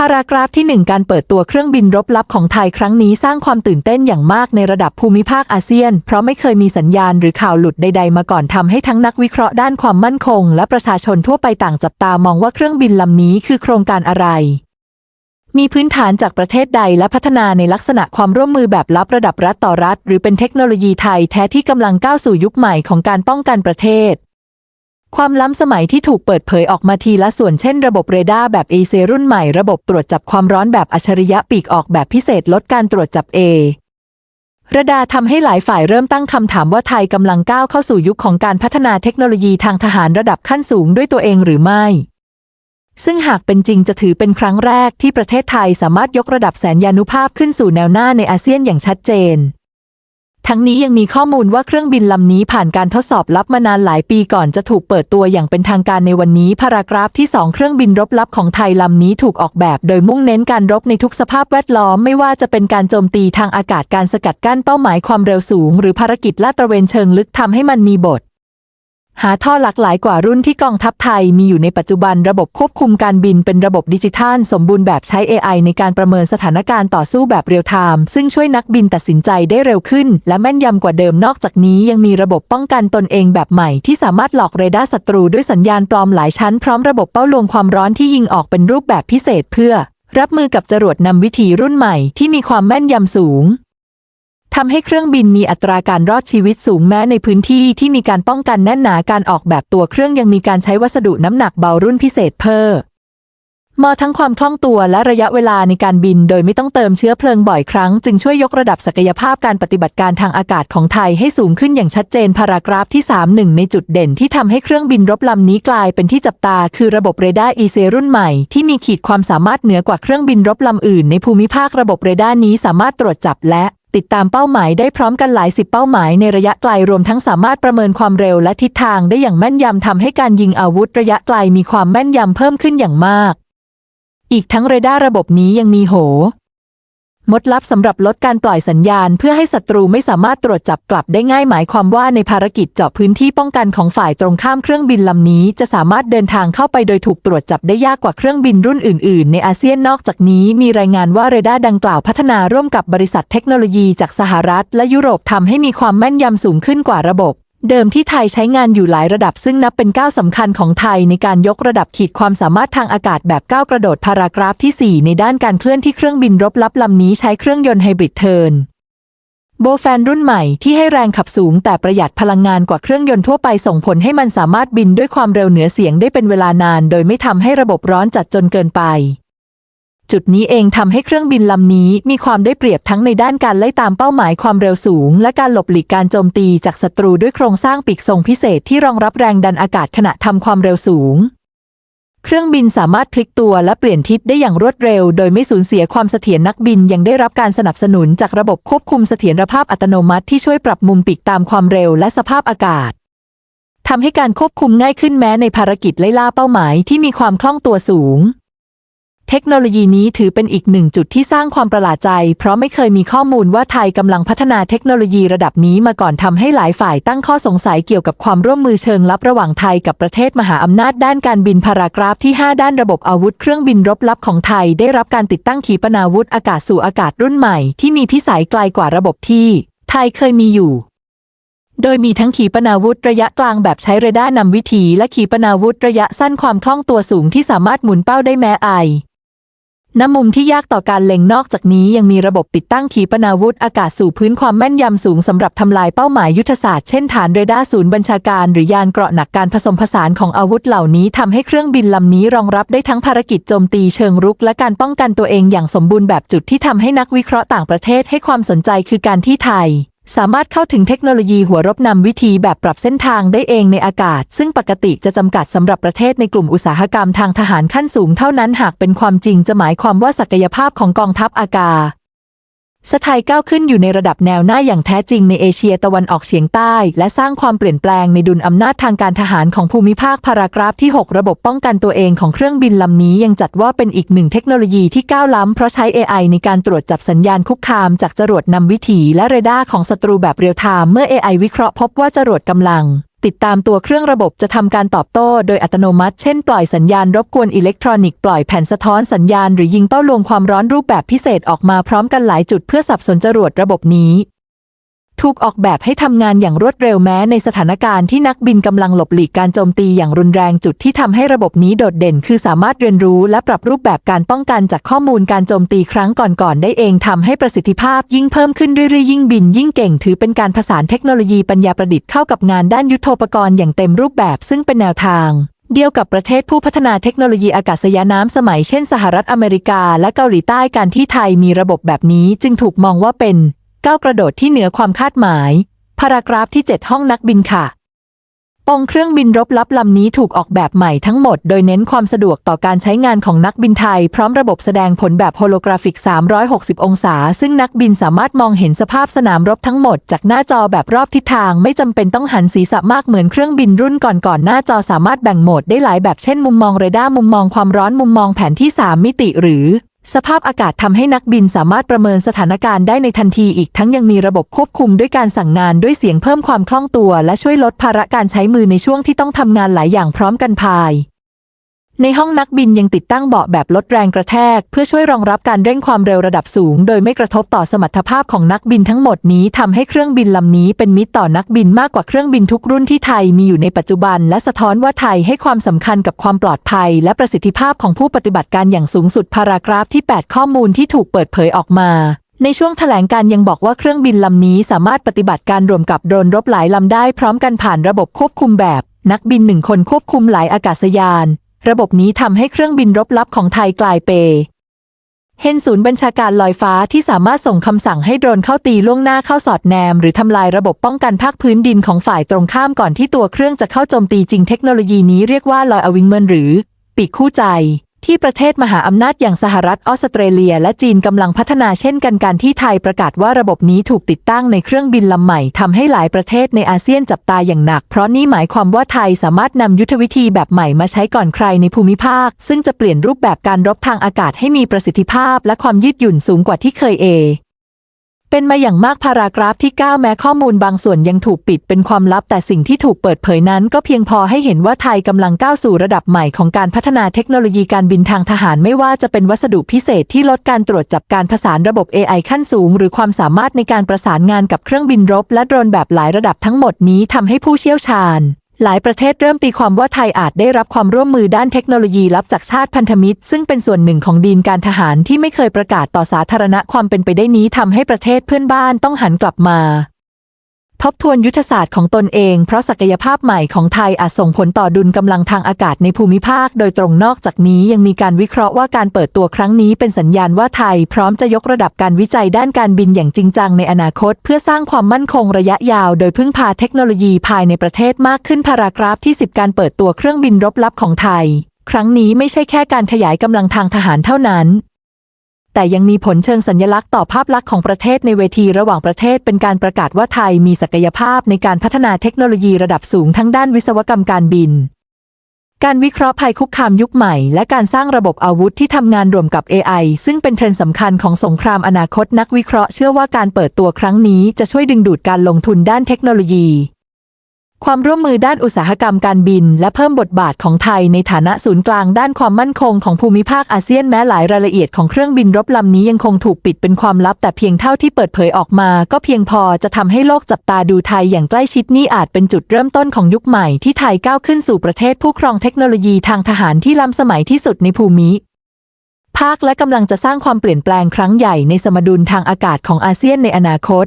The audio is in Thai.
พารากราฟที่หนึ่งการเปิดตัวเครื่องบินรบลับของไทยครั้งนี้สร้างความตื่นเต้นอย่างมากในระดับภูมิภาคอาเซียน เพราะไม่เคยมีสัญญาณหรือข่าวหลุดใด ๆ มาก่อนทำให้ทั้งนักวิเคราะห์ด้านความมั่นคง และประชาชนทั่วไปต่างจับตามองว่าเครื่องบินลำนี้คือโครงการอะไร มีพื้นฐานจากประเทศใดและพัฒนาในลักษณะความร่วมมือแบบลับระดับรัฐต่อรัฐ หรือเป็นเทคโนโลยีไทยแท้ที่กำลังก้าวสู่ยุคใหม่ของการป้องกันประเทศ ความล้ำสมัยที่ถูกเปิดเผยออกมาทีละส่วนเช่นระบบเรดาร์แบบ a อเซรุ่นใหม่ระบบตรวจจับความร้อนแบบอัจฉริยะปีกออกแบบพิเศษลดการตรวจจับ A ระดาทำให้หลายฝ่ายเริ่มตั้งคำถามว่าไทยกำลังก้าวเข้าสู่ยุคของการพัฒนาเทคโนโลยีทางทหารระดับขั้นสูงด้วยตัวเองหรือไม่ ซึ่งหากเป็นจริงจะถือเป็นครั้งแรกที่ประเทศไทยสามารถยกระดับแสนยานุภาพขึ้นสู่แนวหน้าในอาเซียนอย่างชัดเจน ทั้งนี้ยังมีข้อมูลว่าเครื่องบินลำนี้ผ่านการทดสอบลับมานานหลายปีก่อนจะถูกเปิดตัวอย่างเป็นทางการในวันนี้พารากราฟที่ 2 เครื่องบินรบลับของไทยลำนี้ถูกออกแบบโดยมุ่งเน้นการรบในทุกสภาพแวดล้อมไม่ว่าจะเป็นการโจมตีทางอากาศการสกัดกั้นเป้าหมายความเร็วสูง หรือภารกิจลาดตระเวนเชิงลึกทำให้มันมีบท หาท่อหลากหลายกว่ารุ่นที่กองทัพไทยมีอยู่ในปัจจุบันระบบควบคุมการบินเป็นระบบดิจิทัล สมบูรณ์แบบใช้ AI ในการประเมินสถานการณ์ต่อสู้แบบเรียลไทม์ซึ่งช่วยนักบินตัดสินใจได้เร็วขึ้น และแม่นยำกว่าเดิมนอกจากนี้ยังมีระบบป้องกันตนเองแบบใหม่ ที่สามารถหลอกเรดาร์ศัตรูด้วยสัญญาณปลอมหลายชั้นพร้อมระบบเป้าลวงความร้อนที่ยิงออกเป็นรูปแบบพิเศษเพื่อ รับมือกับจรวดนำวิถีรุ่นใหม่ที่มีความแม่นยำสูง ทำให้เครื่องบินมีอัตราการรอดชีวิตสูงแม้ในพื้นที่ที่มีการป้องกันแน่นหนาการออกแบบตัวเครื่องยังมีการใช้วัสดุน้ำหนักเบารุ่นพิเศษเพิ่มมอทั้งความคล่องตัวและระยะเวลาในการบินโดยไม่ต้องเติมเชื้อเพลิงบ่อยครั้ง จึงช่วยยกระดับศักยภาพการปฏิบัติการทางอากาศของไทยให้สูงขึ้นอย่างชัดเจนพารากราฟที่ 3 1 ในจุดเด่นที่ทำให้เครื่องบินรบลำนี้กลายเป็นที่จับตา คือระบบเรดาร์อีเซรุ่นใหม่ ที่มีขีดความสามารถเหนือกว่าเครื่องบินรบลำอื่นในภูมิภาคระบบเรดาร์นี้สามารถตรวจจับและ ติดตามเป้าหมายได้พร้อมกันหลายสิบเป้าหมายในระยะไกลรวมทั้งสามารถประเมินความเร็วและทิศทางได้อย่างแม่นยำทำให้การยิงอาวุธระยะไกลมีความแม่นยำเพิ่มขึ้นอย่างมาก อีกทั้งเรดาร์ระบบนี้ยังมีโห มดลับสำหรับลดการปล่อยสัญญาณ เพื่อให้ศัตรูไม่สามารถตรวจจับกลับได้ง่ายหมายความว่าในภารกิจเจาะพื้นที่ป้องกันของฝ่ายตรงข้ามเครื่องบินลำนี้ จะสามารถเดินทางเข้าไปโดยถูกตรวจจับได้ยากกว่าเครื่องบินรุ่นอื่น ๆ ในอาเซียนนอกจากนี้มีรายงานว่าเรดาร์ดังกล่าวพัฒนาร่วมกับบริษัทเทคโนโลยีจากสหรัฐ และยุโรปทำให้มีความแม่นยำสูงขึ้นกว่าระบบ เดิมที่ไทยใช้งานอยู่หลายระดับซึ่งนับเป็นก้าวสำคัญของไทยในการยกระดับขีดความสามารถทางอากาศแบบก้าวกระโดดพารากราฟที่ 4 ในด้านการเคลื่อนที่เครื่องบินรบลับลำนี้ใช้เครื่องยนต์ไฮบริดเทิร์นโบแฟนรุ่นใหม่ที่ให้แรงขับสูงแต่ประหยัดพลังงานกว่าเครื่องยนต์ทั่วไปส่งผลให้มันสามารถบินด้วยความเร็วเหนือเสียงได้เป็นเวลานาน โดยไม่ทำให้ระบบร้อนจัดจนเกินไป จุดนี้เองทำให้เครื่องบินลำนี้มีความได้เปรียบทั้งในด้านการไล่ตามเป้าหมายความเร็วสูง และการหลบหลีกการโจมตีจากศัตรูด้วยโครงสร้างปีกทรงพิเศษที่รองรับแรงดันอากาศขณะทำความเร็วสูง เครื่องบินสามารถพลิกตัวและเปลี่ยนทิศได้อย่างรวดเร็ว โดยไม่สูญเสียความเสถียรนักบินยังได้รับการสนับสนุนจากระบบควบคุมเสถียรภาพอัตโนมัติที่ช่วยปรับมุมปีกตามความเร็วและสภาพอากาศทำให้การควบคุมง่ายขึ้นแม้ในภารกิจไล่ล่าเป้าหมายที่มีความคล่องตัวสูง เทคโนโลยีนี้ถือเป็นอีกหนึ่งจุดที่สร้างความประหลาดใจ เพราะไม่เคยมีข้อมูลว่าไทยกำลังพัฒนาเทคโนโลยีระดับนี้มาก่อนทำให้หลายฝ่ายตั้งข้อสงสัยเกี่ยวกับความร่วมมือเชิงลับระหว่างไทยกับประเทศมหาอำนาจด้านการบินพารากราฟที่ 5 ด้านระบบอาวุธเครื่องบินรบลับของไทย ได้รับการติดตั้งขีปนาวุธอากาศสู่อากาศรุ่นใหม่ที่มีพิสัยไกลกว่าระบบที่ ไทยเคยมีอยู่โดยมีทั้งขีปนาวุธระยะกลางแบบใช้เรดาร์นำวิถีและขีปนาวุธระยะสั้นความคล่องตัวสูงที่สามารถหมุนเป้าได้แม้ไอ น้ำมุมที่ยากต่อการเล็งนอกจากนี้ยังมีระบบติดตั้งขีปนาวุธอากาศสู่พื้นความแม่นยำสูงสำหรับทำลายเป้าหมายยุทธศาสตร์เช่นฐานเรดาร์ศูนย์บัญชาการหรือยานเกราะหนักการผสมผสานของอาวุธเหล่านี้ทำให้เครื่องบินลำนี้รองรับได้ทั้งภารกิจโจมตีเชิงรุกและการป้องกันตัวเองอย่างสมบูรณ์แบบจุดที่ทำให้นักวิเคราะห์ต่างประเทศให้ความสนใจคือการที่ไทย สามารถเข้าถึงเทคโนโลยีหัวรบนำวิธีแบบปรับเส้นทางได้เองในอากาศ ซึ่งปกติจะจำกัดสำหรับประเทศในกลุ่มอุตสาหกรรมทางทหารขั้นสูงเท่านั้นหากเป็นความจริงจะหมายความว่าศักยภาพของกองทัพอากาศ สไทยก้าวขึ้นอยู่ในระดับแนวหน้าอย่างแท้จริงในเอเชียตะวันออกเฉียงใต้ และสร้างความเปลี่ยนแปลงในดุลอำนาจทางการทหารของภูมิภาคพารากราฟที่ 6 ระบบป้องกันตัวเองของเครื่องบินลำนี้ยังจัดว่าเป็นอีกหนึ่งเทคโนโลยีที่ก้าวล้ำเพราะใช้ AI ในการตรวจจับสัญญาณคุกคามจากจรวดนำวิถีและเรดาร์ของศัตรูแบบเรียลไทม์เมื่อ AI วิเคราะห์พบว่าจรวดกำลัง ติดตามตัวเครื่องระบบจะทำการตอบโต้โดยอัตโนมัติ เช่น ปล่อยสัญญาณรบกวนอิเล็กทรอนิกส์ ปล่อยแผ่นสะท้อนสัญญาณ หรือยิงเป้าลวงความร้อนรูปแบบพิเศษออกมาพร้อมกันหลายจุดเพื่อสับสนจรวดระบบนี้ ถูกออกแบบให้ทำงานอย่างรวดเร็วแม้ในสถานการณ์ที่นักบินกำลังหลบหลีกการโจมตีอย่างรุนแรงจุดที่ทำให้ระบบนี้โดดเด่น คือสามารถเรียนรู้และปรับรูปแบบการป้องกันจากข้อมูลการโจมตีครั้งก่อนๆได้เองทำให้ประสิทธิภาพยิ่งเพิ่มขึ้นเรื่อยๆยิ่งบินยิ่งเก่งถือเป็นการผสานเทคโนโลยีปัญญาประดิษฐ์เข้ากับงานด้านยุทโธปกรณ์อย่างเต็มรูปแบบซึ่งเป็นแนวทางเดียวกับประเทศผู้พัฒนาเทคโนโลยีอากาศยานน้ำสมัยเช่นสหรัฐอเมริกาและเกาหลีใต้การที่ไทยมีระบบแบบนี้จึงถูกมองว่าเป็น ก้าวกระโดดที่เหนือความคาดหมาย พารากราฟที่ 7 ห้องนักบินค่ะ องค์เครื่องบินรบลับลำนี้ถูกออกแบบใหม่ทั้งหมดโดยเน้นความสะดวกต่อการใช้งานของนักบินไทย พร้อมระบบแสดงผลแบบโฮโลกราฟิก 360 องศา ซึ่งนักบินสามารถมองเห็นสภาพสนามรบทั้งหมดจากหน้าจอแบบรอบทิศทาง ไม่จำเป็นต้องหันศีรษะมากเหมือนเครื่องบินรุ่นก่อนๆหน้าจอสามารถแบ่งโหมดได้หลายแบบเช่น มุมมองเรดาร์มุมมองความร้อนมุมมองแผนที่ 3 มิติหรือ สภาพอากาศทำให้นักบินสามารถประเมินสถานการณ์ได้ในทันทีอีกทั้งยังมีระบบควบคุมด้วยการสั่งงานด้วยเสียงเพิ่มความคล่องตัว และช่วยลดภาระการใช้มือในช่วงที่ต้องทำงานหลายอย่างพร้อมกันภาย ในห้องนักบินยังติดตั้งเบาะแบบลดแรงกระแทก เพื่อช่วยรองรับการเร่งความเร็วระดับสูง โดยไม่กระทบต่อสมรรถภาพของนักบินทั้งหมดนี้ทำให้เครื่องบินลำนี้เป็นมิตรต่อนักบินมากกว่าเครื่องบินทุกรุ่นที่ไทยมีอยู่ในปัจจุบัน และสะท้อนว่าไทยให้ความสำคัญกับความปลอดภัย และประสิทธิภาพของผู้ปฏิบัติการอย่างสูงสุดพารากราฟที่ 8 ข้อมูลที่ถูกเปิดเผยออกมาในช่วงแถลงการยังบอกว่าเครื่องบินลำนี้สามารถปฏิบัติการรวมกับโดรนรบหลายลำได้พร้อมกันผ่านระบบควบคุมแบบ นักบินหนึ่งคนควบคุมหลายอากาศยาน ระบบนี้ทำให้เครื่องบินรบลับของไทยกลายเปเห็นศูนย์บัญชาการลอยฟ้าที่สามารถส่งคำสั่งให้โดรนเข้าตีล่วงหน้าเข้าสอดแนม หรือทำลายระบบป้องกันภาคพื้นดินของฝ่ายตรงข้ามก่อนที่ตัวเครื่องจะเข้าโจมตีจริงเทคโนโลยีนี้เรียกว่าลอยอวิงเมนหรือ ปีกคู่ใจ ที่ประเทศมหาอำนาจอย่างสหรัฐออสเตรเลีย และจีนกำลังพัฒนาเช่นกันการที่ไทยประกาศว่าระบบนี้ถูกติดตั้งในเครื่องบินลำใหม่ทำให้หลายประเทศในอาเซียนจับตาอย่างหนัก เพราะนี่หมายความว่าไทยสามารถนำยุทธวิธีแบบใหม่มาใช้ก่อนใครในภูมิภาค ซึ่งจะเปลี่ยนรูปแบบการรบทางอากาศให้มีประสิทธิภาพ และความยืดหยุ่นสูงกว่าที่เคยเอ เป็นมาอย่างมากพารากราฟที่ 9 แม้ข้อมูลบางส่วนยังถูกปิดเป็นความลับ แต่สิ่งที่ถูกเปิดเผยนั้น ก็เพียงพอให้เห็นว่าไทยกำลังก้าวสู่ระดับใหม่ของการพัฒนาเทคโนโลยีการบินทางทหารไม่ว่าจะเป็นวัสดุพิเศษที่ลดการตรวจจับการผสานระบบ AI ขั้นสูง หรือความสามารถในการประสานงานกับเครื่องบินรบ และโดรนแบบหลายระดับทั้งหมดนี้ทำให้ผู้เชี่ยวชาญ หลายประเทศเริ่มตีความว่าไทยอาจได้รับความร่วมมือด้านเทคโนโลยีลับจากชาติพันธมิตร ซึ่งเป็นส่วนหนึ่งของดีนการทหารที่ไม่เคยประกาศต่อสาธารณะความเป็นไปได้นี้ทำให้ประเทศเพื่อนบ้านต้องหันกลับมา ทบทวนยุทธศาสตร์ของตนเองเพราะศักยภาพใหม่ของไทยอาจส่งผลต่อดุลกำลังทางอากาศในภูมิภาค โดยตรงนอกจากนี้ยังมีการวิเคราะห์ว่าการเปิดตัวครั้งนี้เป็นสัญญาณว่าไทยพร้อมจะยกระดับการวิจัยด้านการบินอย่างจริงจังในอนาคต เพื่อสร้างความมั่นคงระยะยาว โดยพึ่งพาเทคโนโลยีภายในประเทศมากขึ้นพารากราฟที่ 10 การเปิดตัวเครื่องบินรบลับของไทย ครั้งนี้ไม่ใช่แค่การขยายกำลังทางทหารเท่านั้น แต่ยังมีผลเชิงสัญลักษณ์ต่อภาพลักษณ์ของประเทศในเวทีระหว่างประเทศเป็นการประกาศว่าไทยมีศักยภาพในการพัฒนาเทคโนโลยีระดับสูงทั้งด้านวิศวกรรมการบิน การวิเคราะห์ภัยคุกคามยุคใหม่ และการสร้างระบบอาวุธที่ทำงานรวมกับ AI ซึ่งเป็นเทรนด์สำคัญของสงครามอนาคตนักวิเคราะห์เชื่อว่าการเปิดตัวครั้งนี้จะช่วยดึงดูดการลงทุนด้านเทคโนโลยี ความร่วมมือด้านอุตสาหกรรมการบิน และเพิ่มบทบาทของไทยในฐานะศูนย์กลางด้านความมั่นคงของภูมิภาคอาเซียนแม้หลายรายละเอียดของเครื่องบินรบลำนี้ยังคงถูกปิดเป็นความลับ แต่เพียงเท่าที่เปิดเผยออกมา ก็เพียงพอจะทำให้โลกจับตาดูไทยอย่างใกล้ชิดนี่อาจเป็นจุดเริ่มต้นของยุคใหม่ที่ไทยก้าวขึ้นสู่ประเทศผู้ครองเทคโนโลยีทางทหารที่ล้ำสมัยที่สุดในภูมิภาคและกำลังจะสร้างความเปลี่ยนแปลงครั้งใหญ่ในสมดุลทางอากาศของอาเซียนในอนาคต